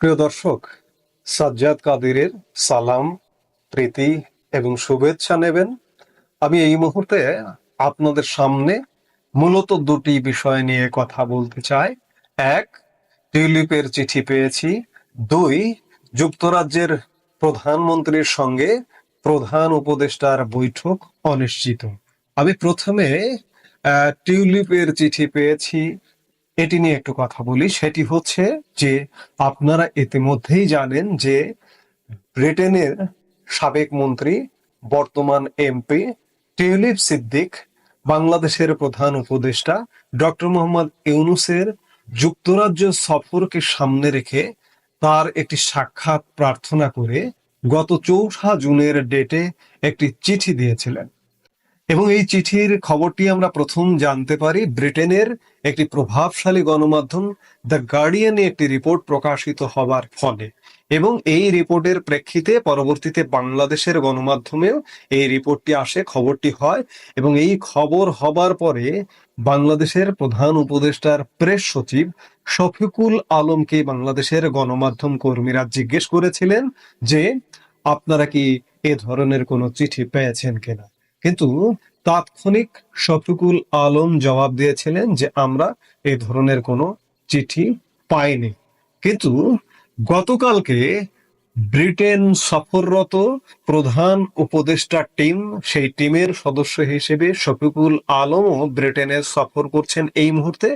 প্রিয় দর্শক, সাজ্জাদ কাদিরের সালাম, প্রীতি এবং শুভেচ্ছা নেবেন। আমি এই মুহূর্তে আপনাদের সামনে মূলত দুটি বিষয় নিয়ে কথা বলতে চাই। এক, টিউলিপের চিঠি পেয়েছি। দুই, যুক্তরাজ্যের প্রধানমন্ত্রীর সঙ্গে প্রধান উপদেষ্টার বৈঠক অনিশ্চিত। আমি প্রথমে টিউলিপের চিঠি পেয়েছি। এটি নিয়ে একটু কথা বলি। সেটি হচ্ছে যে আপনারা ইতিমধ্যেই জানেন যে ব্রিটেনের সাবেক মন্ত্রী, বর্তমান এমপি টিউলিপ সিদ্দিক, বাংলাদেশের প্রধান উপদেষ্টা ডক্টর মোহাম্মদ ইউনুসের যুক্তরাজ্য সফরকে সামনে রেখে তার একটি সাক্ষাৎ প্রার্থনা করে গত চৌঠা জুনের ডেটে একটি চিঠি দিয়েছিলেন। এবং এই চিঠির খবরটি আমরা প্রথম জানতে পারি, ব্রিটেনের একটি প্রভাবশালী গণমাধ্যম দ্য গার্ডিয়ানে একটি রিপোর্ট প্রকাশিত হবার ফলে। এবং এই রিপোর্টের প্রেক্ষিতে পরবর্তীতে বাংলাদেশের গণমাধ্যমেও এই রিপোর্টটি আসে, খবরটি হয় এবং এই খবর হবার পরে বাংলাদেশের প্রধান উপদেষ্টার প্রেস সচিব শফিকুল আলমকে বাংলাদেশের গণমাধ্যম কর্মীরা জিজ্ঞেস করেছিলেন যে, আপনারা কি এ ধরনের কোনো চিঠি পেয়েছেন কিনা? কিন্তু তাৎক্ষণিক শফিকুল আলম জবাব দিয়েছিলেন যে আমরা এই ধরনের কোনো চিঠি পাইনি। কিন্তু গতকালকে ব্রিটেন সফররত প্রধান উপদেষ্টা টিম, সেই টিমের সদস্য হিসেবে শফিকুল আলমও ব্রিটেনে সফর করছেন এই মুহূর্তে।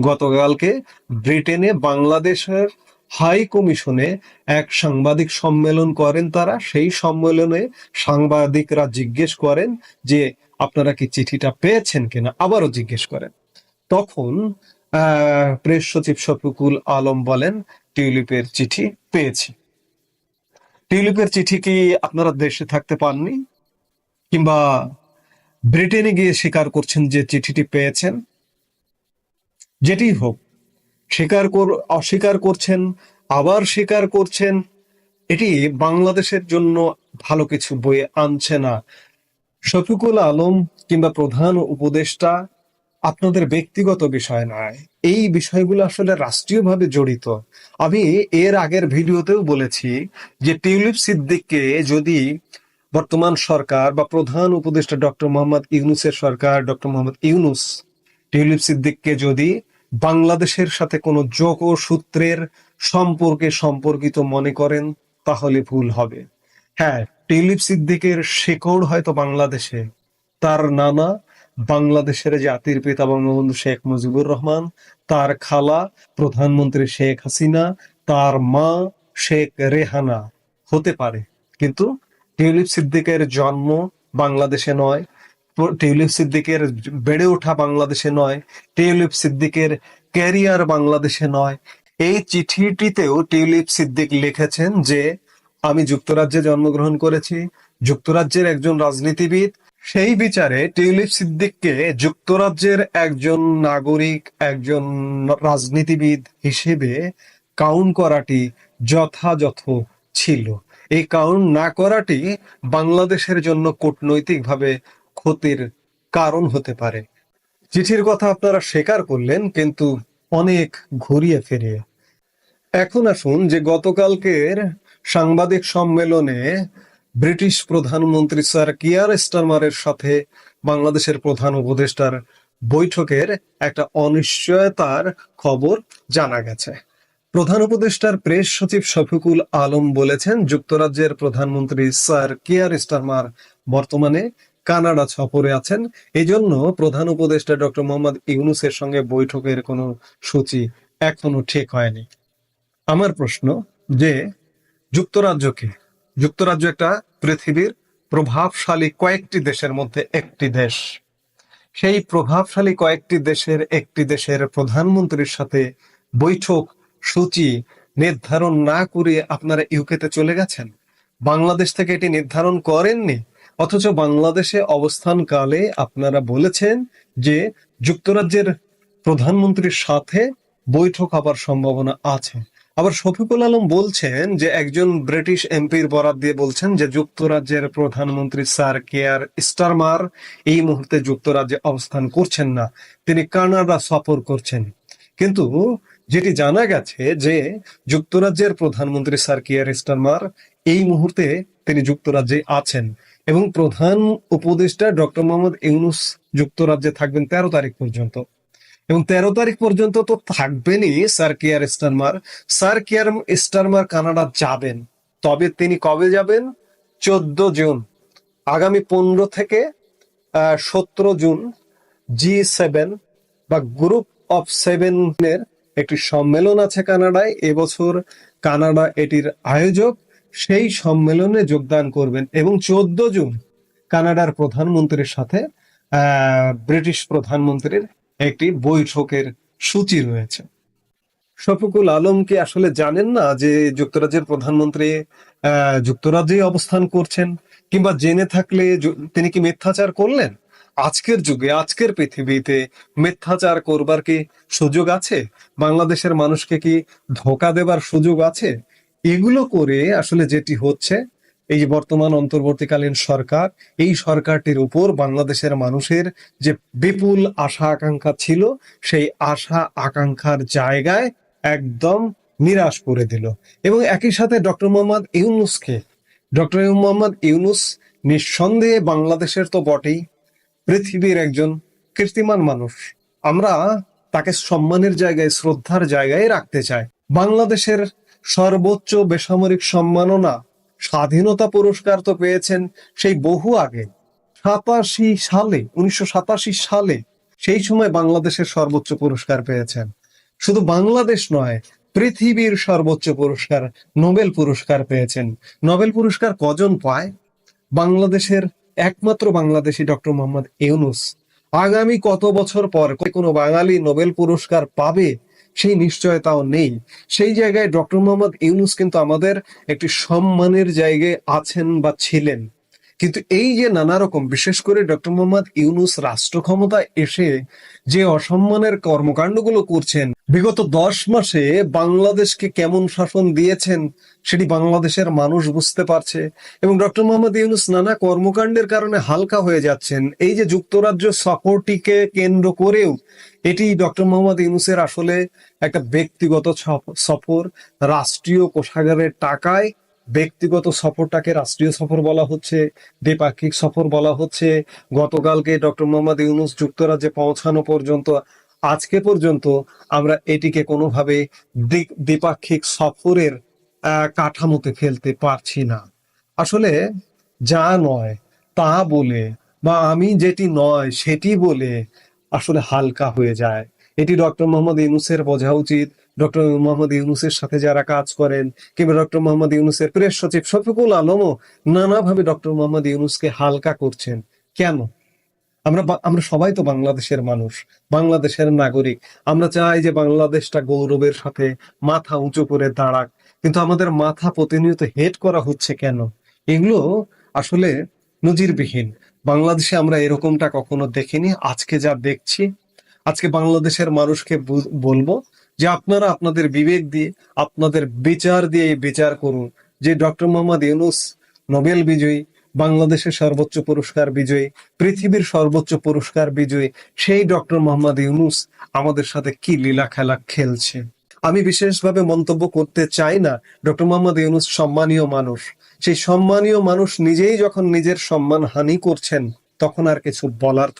গতকালকে ব্রিটেনে বাংলাদেশের হাই কমিশনে এক সাংবাদিক সম্মেলন করেন তারা। সেই সম্মেলনে সাংবাদিকরা জিজ্ঞেস করেন যে, আপনারা কি চিঠিটা পেয়েছেন কিনা? আবারও জিজ্ঞেস করেন। তখন প্রেস সচিব শফিকুল আলম বলেন, টিউলিপের চিঠি পেয়েছি। টিউলিপের চিঠি কি আপনারা দেশে থাকতে পাননি? কিংবা ব্রিটেনে গিয়ে স্বীকার করছেন যে চিঠিটি পেয়েছেন? যেটি হোক স্বীকার কর, অস্বীকার করছেন, আবার স্বীকার করছেন, এটি বাংলাদেশের জন্য ভালো কিছু বয়ে আনছে না। শফিকুল আলম কিংবা প্রধান উপদেষ্টা, আপনাদের ব্যক্তিগত বিষয় নয়। এই বিষয়গুলো আসলে রাষ্ট্রীয়ভাবে জড়িত। আমি এর আগের ভিডিওতেও বলেছি যে টিউলিপ সিদ্দিককে যদি বর্তমান সরকার বা প্রধান উপদেষ্টা ডক্টর মোহাম্মদ ইউনুসের সরকার, ডক্টর মোহাম্মদ ইউনুস, টিউলিপ সিদ্দিককে যদি বাংলাদেশের সাথে কোনো যোগ ও সূত্রের সম্পর্কে সম্পর্কিত মনে করেন, তাহলে ভুল হবে। হ্যাঁ টিউলিপ সিদ্দিকের শেকড় হয়তো বাংলাদেশে। তার নানা, বাংলাদেশের জাতির পিতা বঙ্গবন্ধু শেখ মুজিবুর রহমান, তার খালা প্রধানমন্ত্রী শেখ হাসিনা, তার মা শেখ রেহানা। হতে পারে, কিন্তু টিউলিপ সিদ্দিকের জন্ম বাংলাদেশে নয় টিউলিপ সিদ্দিকের বেড়ে ওঠা বাংলাদেশে নয় টিউলিপ সিদ্দিকের ক্যারিয়ার বাংলাদেশে নয়। এই চিঠিটিতেও টিউলিপ সিদ্দিক লিখেছেন যে, আমি যুক্তরাজ্যে জন্মগ্রহণ করেছি, যুক্তরাজ্যের একজন রাজনীতিবিদ। সেই বিচারে টিউলিপ সিদ্দিককে যুক্তরাজ্যের একজন নাগরিক, একজন রাজনীতিবিদ হিসেবে কাউন্ট করাটি যথাযথ ছিল। এই কাউন্ট না করাটি বাংলাদেশের জন্য কূটনৈতিকভাবে ক্ষতির কারণ হতে পারে। চিঠির কথা আপনারা স্বীকার করলেন, কিন্তু অনেক ঘুরিয়ে ফিরিয়ে। এখন আসুন যে গতকালকের সাংবাদিক সম্মেলনে ব্রিটিশ প্রধানমন্ত্রী স্যার কিয়ার স্টারমারের সাথে বাংলাদেশের প্রধান উপদেষ্টার বৈঠকের একটা অনিশ্চয়তার খবর জানা গেছে। প্রধান উপদেষ্টার প্রেস সচিব শফিকুল আলম বলেছেন, যুক্তরাজ্যের প্রধানমন্ত্রী স্যার কিয়ার স্টারমার বর্তমানে কানাডা সফরে আছেন। এই জন্য প্রধান উপদেষ্টা ডক্টর মোহাম্মদ ইউনুসের সঙ্গে বৈঠকের কোনো সূচি এখনও ঠিক হয়নি। আমার প্রশ্ন যে, যুক্তরাজ্যকে, যুক্তরাজ্য একটা পৃথিবীর প্রভাবশালী কয়েকটি দেশের মধ্যে একটি দেশ। সেই প্রভাবশালী কয়েকটি দেশের একটি দেশের প্রধানমন্ত্রীর সাথে বৈঠক, সূচি নির্ধারণ না করে আপনারা ইউকেতে চলে গেছেন? বাংলাদেশ থেকে এটি নির্ধারণ করেননি? অথচ বাংলাদেশে অবস্থানকালে আপনারা বলেছেন যে যুক্তরাজ্যের প্রধানমন্ত্রীর সাথে বৈঠক হবার সম্ভাবনা আছে। আবার শফিকুল আলম বলছেন যে একজন ব্রিটিশ এমপির বরাদ দিয়ে বলছেন যে যুক্তরাজ্যের প্রধানমন্ত্রী স্যার কেয়ার স্টারমার এই মুহূর্তে যুক্তরাজ্যে অবস্থান করছেন না। তিনি কানাডা সফর করছেন। কিন্তু যেটি জানা গেছে যে যুক্তরাজ্যের প্রধানমন্ত্রী স্যার কেয়ার স্টারমার এই মুহূর্তে তিনি যুক্তরাজ্যে আছেন। এবং প্রধান উপদেষ্টা ডক্টর মোহাম্মদ ইউনুস যুক্তরাজ্যে থাকবেন তেরো তারিখ পর্যন্ত। এবং তেরো তারিখ পর্যন্ত তো থাকবেনই sir Keir Starmer. Sir Keir Starmer Canada যাবেন। তবে তিনি কবে যাবেন? চোদ্দ জুন। আগামী পনেরো থেকে সতেরো জুন জি সেভেন বা গ্রুপ অফ সেভেনের একটি সম্মেলন আছে কানাডায়। এবছর কানাডা এটির আয়োজক সেই সম্মেলনে যোগদান করবেন এবং চোদ্দ জুন কানাডার প্রধানমন্ত্রীর সাথে ব্রিটিশ প্রধানমন্ত্রীর একটি বৈঠকের সূচি রয়েছে। শফিকুল আলম কি আসলে জানেন না যে যুক্তরাজ্যের প্রধানমন্ত্রী আহ, যুক্তরাজ্যেই অবস্থান করছেন কিংবা জেনে থাকলে তিনি কি মিথ্যাচার করলেন? আজকের যুগে আজকের পৃথিবীতে মিথ্যাচার করবার কি সুযোগ আছে? বাংলাদেশের মানুষকে কি ধোকা দেবার সুযোগ আছে? এগুলো করে আসলে যেটি হচ্ছে, এই যে বর্তমান অন্তর্বর্তীকালীন সরকার, এই সরকারটির উপর বাংলাদেশের মানুষের যে বিপুল আশা আকাঙ্ক্ষা ছিল, সেই আশা আকাঙ্ক্ষার জায়গায় একদম নিরাশ করে দিল। এবং একই সাথে ডক্টর মোহাম্মদ ইউনুসকে, ডক্টর মোহাম্মদ ইউনুস নিঃসন্দেহে বাংলাদেশের তো বটেই, পৃথিবীর একজন কীর্তিমান মানুষ। আমরা তাকে সম্মানের জায়গায়, শ্রদ্ধার জায়গায় রাখতে চাই। বাংলাদেশের সর্বোচ্চ বেসামরিক সম্মাননা, স্বাধীনতা পুরস্কার তো পেয়েছেন সেই বহু আগে। সাতাশি সালে, উনিশশো সাতাশি সালে সেই সময় বাংলাদেশের সর্বোচ্চ পুরস্কার পেয়েছেন। শুধু বাংলাদেশ নয়, পৃথিবীর সর্বোচ্চ পুরস্কার, নোবেল পুরস্কার পেয়েছেন। নোবেল পুরস্কার কজন পায়? বাংলাদেশের একমাত্র বাংলাদেশি ডক্টর মোহাম্মদ ইউনুস। আগামী কত বছর পর কোনো বাঙালি নোবেল পুরস্কার পাবে সেই নিশ্চয়তাও নেই। সেই জায়গায় ডক্টর মোহাম্মদ ইউনুস কিন্তু আমাদের একটি সম্মানের জায়গায় আছেন বা ছিলেন। কিন্তু এই যে নানা রকম, বিশেষ করে ডক্টর মোহাম্মদ ইউনুস রাষ্ট্র ক্ষমতায় এসে যে অসম্মানের কর্মকাণ্ডগুলো করছেন, বিগত দশ মাসে বাংলাদেশকে কেমন শাসন দিয়েছেন সেটি বাংলাদেশের মানুষ বুঝতে পারছে এবং ডক্টর মোহাম্মদ ইউনুস নানা কর্মকাণ্ডের কারণে হালকা হয়ে যাচ্ছেন। এই যে যুক্তরাজ্য সফরটিকে কেন্দ্র করেও এটি ডক্টর মোহাম্মদ ইউনুসের আসলে একটা ব্যক্তিগত সফ- সফর, রাষ্ট্রীয় কোষাগারের টাকায় ব্যক্তিগত সফরটাকে রাষ্ট্রীয় সফর বলা হচ্ছে, দ্বিপাক্ষিক সফর বলা হচ্ছে। গতকালকে ডক্টর মোহাম্মদ ইউনুস যুক্তরাজ্যে পৌঁছানো পর্যন্ত, আজকে পর্যন্ত আমরা এটিকে কোনোভাবে দ্বি- দ্বিপাক্ষিক সফরের কাঠামোতে ফেলতে পারছি না। আসলে যা নয় তা বলে বা আমি যেটি নয় সেটি বলে আসলে হালকা হয়ে যায়। এটি ডক্টর মোহাম্মদ ইউনুসের বোঝা উচিত। ডক্টর মোহাম্মদ ইউনুসের সাথে যারা কাজ করেন কিংবা ডক্টর মোহাম্মদ ইউনুসের প্রেস সচিব শফিকুল আলমও নানাভাবে ডক্টর মোহাম্মদ ইউনুসকে হালকা করছেন। কেন? আমরা আমরা সবাই তো বাংলাদেশের মানুষ, বাংলাদেশের নাগরিক। আমরা চাই যে বাংলাদেশটা গৌরবের সাথে মাথা উঁচু করে দাঁড়াক। কিন্তু আমাদের মাথা প্রতিনিয়ত হেট করা হচ্ছে কেন? এগুলো আসলে নজিরবিহীন। বাংলাদেশে আমরা এরকমটা কখনো দেখিনি। আজকে যা দেখছি আজকে বাংলাদেশের মানুষকে বলব যে আপনারা আপনাদের বিবেক দিয়ে, আপনাদের বিচার দিয়ে বিচার করুন। যে ডক্টর মোহাম্মদ ইউনুস নোবেল বিজয়ী, বাংলাদেশের সর্বোচ্চ পুরস্কার বিজয়ী, পৃথিবীর সর্বোচ্চ পুরস্কার বিজয়ী, সেই ডক্টর মোহাম্মদ ইউনুস আমাদের সাথে কি লীলা খেলা খেলছে। আমি বিশেষভাবে মন্তব্য করতে চাই না, ডক্টর মোহাম্মদ ইউনুস সম্মানীয় মানুষ। সেই সম্মানীয় মানুষ নিজেই যখন নিজের সম্মান হানি করছেন, তখন আর কিছু বলার